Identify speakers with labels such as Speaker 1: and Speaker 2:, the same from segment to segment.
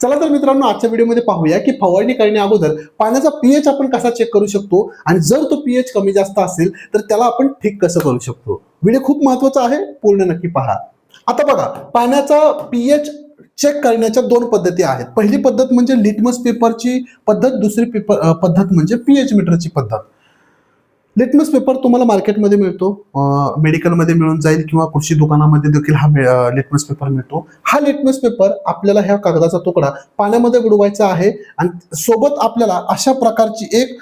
Speaker 1: चला तर मित्रांनो आजच्या व्हिडिओमध्ये पाहूया की फवारणी करण्या अगोदर पाण्याचा पीएच आपण कसा चेक करू शकतो? आणि जर तो पीएच कमी जास्त असेल तर त्याला आपण ठीक कसं करू शकतो? व्हिडिओ खूप महत्त्वाचा आहे पूर्ण नक्की पहा. आता बघा पाण्याचा पीएच चेक करण्याच्या दोन पद्धती आहेत. पहिली पद्धत म्हणजे लिटमस पेपरची पद्धत दुसरी पेपर पद्धत म्हणजे पीएच मीटरची पद्धत. लिटमस पेपर तुम्हाला मार्केटमध्ये मिळतो. मेडिकलमध्ये मिळून जाईल किंवा कृषी दुकानामध्ये देखील हा लिटमस पेपर मिळतो. हा लिटमस पेपर आपल्याला ह्या कागदाचा तुकडा पाण्यामध्ये बुडवायचा आहे आणि सोबत आपल्याला अशा प्रकारची एक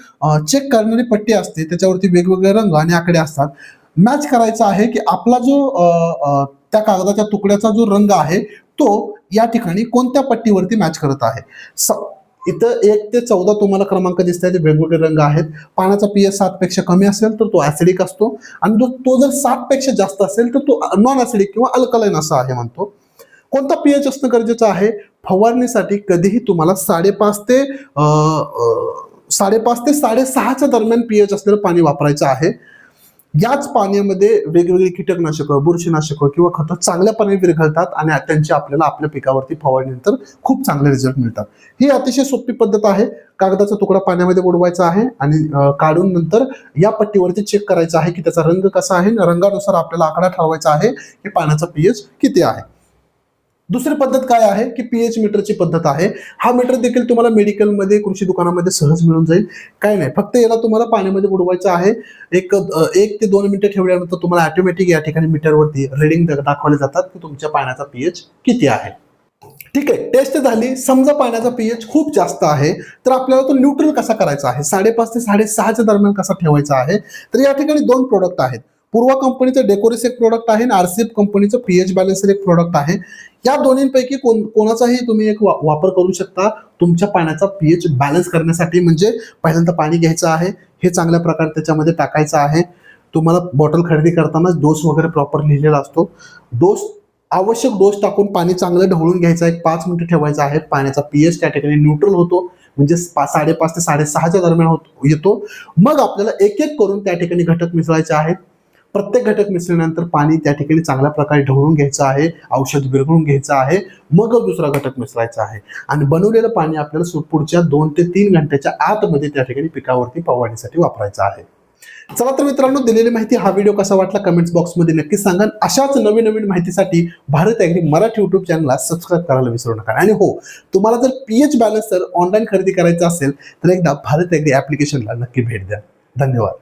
Speaker 1: चेक करणारी पट्टी असते. त्याच्यावरती वेगवेगळे रंग आणि आकडे असतात. मॅच करायचा आहे की आपला जो त्या कागदाच्या तुकड्याचा जो रंग आहे तो या ठिकाणी कोणत्या पट्टीवरती मॅच करत आहे. स- इथं एक ते चौदा तुम्हाला क्रमांक दिसत आहेत वेगवेगळे रंग आहेत. पाण्याचा पीएच सात पेक्षा कमी असेल तर तो ऍसिडिक असतो. आणि जो तो जर सात पेक्षा जास्त असेल तर तो नॉन ऍसिडिक किंवा अल्कलाईन असा आहे म्हणतो. कोणता पीएच असणं गरजेचं आहे? फवारणीसाठी कधीही तुम्हाला साडेपाच ते साडेपाच ते साडेसहाच्या दरम्यान पीएच असलेलं पाणी वापरायचं आहे. याच पाण्यामध्ये वेगवेगळी कीटकनाशकं बुरशीनाशकं किंवा खतं चांगल्या पाणी विरघळतात आणि त्यांची आपल्याला आपल्या पिकावरती फवारणीनंतर खूप चांगले रिझल्ट मिळतात. ही अतिशय सोपी पद्धत आहे. कागदाचा तुकडा पाण्यामध्ये बुडवायचा आहे आणि काढून नंतर या पट्टीवरती चेक करायचा आहे की त्याचा रंग कसा आहे रंगानुसार आपल्याला आकडा ठरवायचा आहे की पाण्याचा पीएच किती आहे. दुसरी पद्धत काय आहे की पीएच मीटरची पद्धत आहे? हा मीटर देखील तुम्हाला मेडिकलमध्ये कृषी दुकानामध्ये सहज मिळून जाईल. काय नाही फक्त याला तुम्हाला पाण्यामध्ये बुडवायचं आहे. एक एक ते दोन मिनिटं ठेवल्यानंतर तुम्हाला ऑटोमॅटिक या ठिकाणी मीटरवरती रिडिंग दाखवले जातात की तुमच्या पाण्याचा पीएच किती आहे. ठीक आहे टेस्ट झाली. समजा पाण्याचा पीएच खूप जास्त आहे तर आपल्याला तो न्यूट्रल कसा करायचा आहे? साडेपाच ते साडेसहाच्या दरम्यान कसा ठेवायचा आहे? तर या ठिकाणी दोन प्रोडक्ट आहेत. पूर्वा कंपनीचं डेकोरेस एक प्रोडक्ट आहे आणि आरसीएफ कंपनीचं पीएच बॅलेन्सर एक प्रोडक्ट आहे. या दोन्हीपैकी कोण कोणाचाही तुम्ही एक वा- वापर करू शकता. तुमच्या पाण्याचा पीएच बॅलन्स करण्यासाठी म्हणजे पहिल्यांदा पाणी घ्यायचं आहे. हे चांगल्या प्रकारे त्याच्यामध्ये टाकायचं आहे. तुम्हाला बॉटल खरेदी करताना डोस वगैरे प्रॉपर लिहिलेला असतो. डोस आवश्यक डोस टाकून पाणी चांगलं ढवळून घ्यायचं एक पाच मिनिटं ठेवायचं आहे. पाण्याचा पीएच त्या ठिकाणी न्यूट्रल होतो. म्हणजे पा साडेपाच ते साडेसहाच्या दरम्यान होत येतो. मग आपल्याला एक एक करून त्या ठिकाणी घटक मिसळायचे आहेत. प्रत्येक घटक मिसळल्यानंतर पाणी त्या ठिकाणी चांगल्या प्रकारे ढवळून घ्यायचं आहे औषध विरघळून घ्यायचं आहे मग दुसरा घटक मिसळायचा आहे. आणि बनवलेलं पाणी आपल्याला पुढच्या दोन ते तीन घंट्याच्या आतमध्ये त्या ठिकाणी पिकावरती फवारणीसाठी वापरायचं आहे. चला तर मित्रांनो दिलेली माहिती हा व्हिडिओ कसा वाटला कमेंट्स बॉक्समध्ये नक्की सांगा अशाच नवीन नवीन माहितीसाठी भारत ॲग्री मराठी युट्यूब चॅनलला सबस्क्राईब करायला विसरू नका. आणि हो तुम्हाला जर पीएच बॅलन्सर ऑनलाईन खरेदी करायचं असेल तर एकदा भारत ॲग्री ॲप्लिकेशनला नक्की भेट द्या. धन्यवाद.